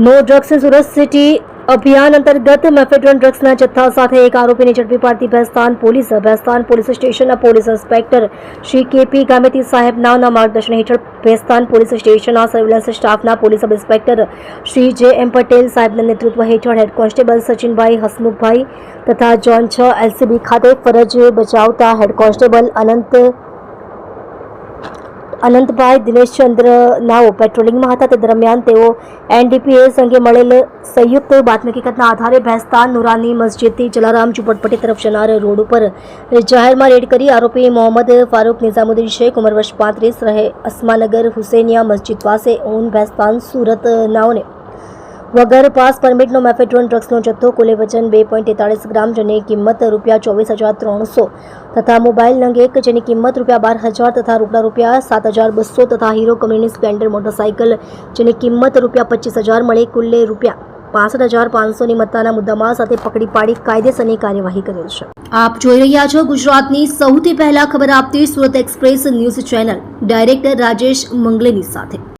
નો drugs Surat city અભિયાન અંતર્ગત mephedrone ડ્રગ્સના જથ્થા સાથે એક આરોપીને ઝડપી પાડતી ભેસ્તાન પોલીસ ભેસ્તાન પોલીસ સ્ટેશનના police inspector Shri KP Gameti સાહેબ નાવના માર્ગદર્શન હેઠળ ભેસ્તાન પોલીસ સ્ટેશનના સર્વેલન્સ સ્ટાફના police sub inspector Shri J M Patel સાહેબના નેતૃત્વ હેઠળ હેડ કોન્સ્ટેબલ સચિનભાઈ હસમુખભાઈ તથા જોન છ એલસીબી ખાતે ફરજ બજાવતા હેડ કોન્સ્ટેબલ અનંત અનંતભાઈ દિનેશચંદ્ર નાઓ પેટ્રોલિંગમાં હતા. તે દરમિયાન તેઓ એનડીપીએસ અંગે મળેલ સંયુક્ત બાતમી હકીકતના આધારે ભેસ્તાન નુરાની મસ્જિદથી જલારામ ઝુંપડપટ્ટી તરફ જનાર રોડ ઉપર જાહેરમાં રેડ કરી આરોપી મોહમ્મદ ફારૂક નિઝામુદ્દીન શેખ ઉંમર વર્ષ પાંત્રીસ રહે અસ્માનગર હુસેનિયા મસ્જિદ પાસે ઓન ભેસ્તાન સુરત નાઓને વગર પાસ પરમિટનો મેફેડ્રોન ડ્રગ્સનો જથ્થો કુલે વજન બે પોઈન્ટ તેતાળીસ ગ્રામ, જેની કિંમત રૂપિયા ચોવીસ હજાર ત્રણસો તથા મોબાઈલ નંગ એક, જેની કિંમત રૂપિયા બાર હજાર તથા રૂપિયા રૂપિયા સાત હજાર બસો તથા હીરો કંપનીની સ્પ્લેન્ડર મોટરસાઇકલ, જેની કિંમત રૂપિયા પચીસ હજાર મળી કુલ્લે રૂપિયા પાસઠ હજાર પાંચસોની મત્તાના મુદ્દામાલ સાથે પકડી પાડી કાયદેસરની કાર્યવાહી કરેલ છે. આપ જોઈ રહ્યા છો ગુજરાતની સૌથી પહેલા ખબર આપતી Surat express news channel, director Rajesh મંગલેની સાથે.